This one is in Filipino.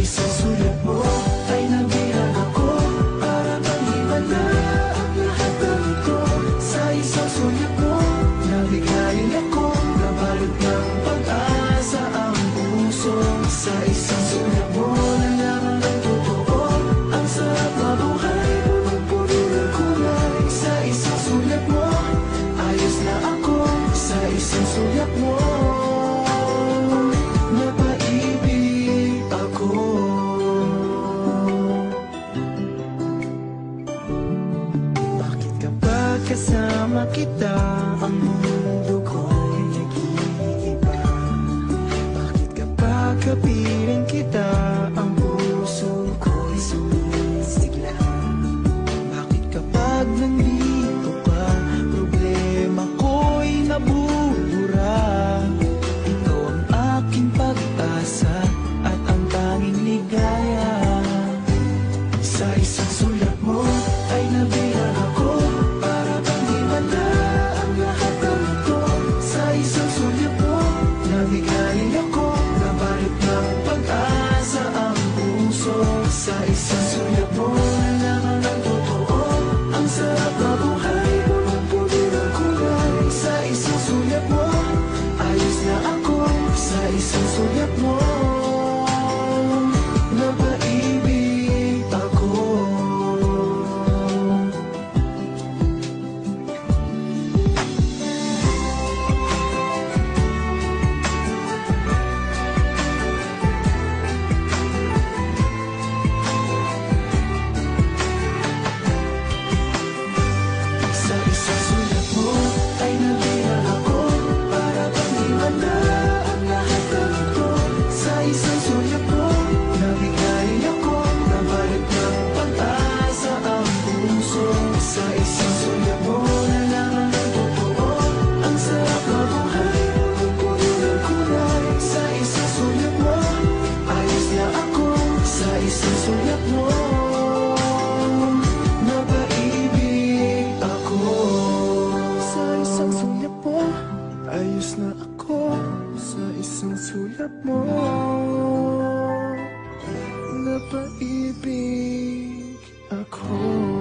Preciso lhe pôr kasama kita ang mundo. So. be a.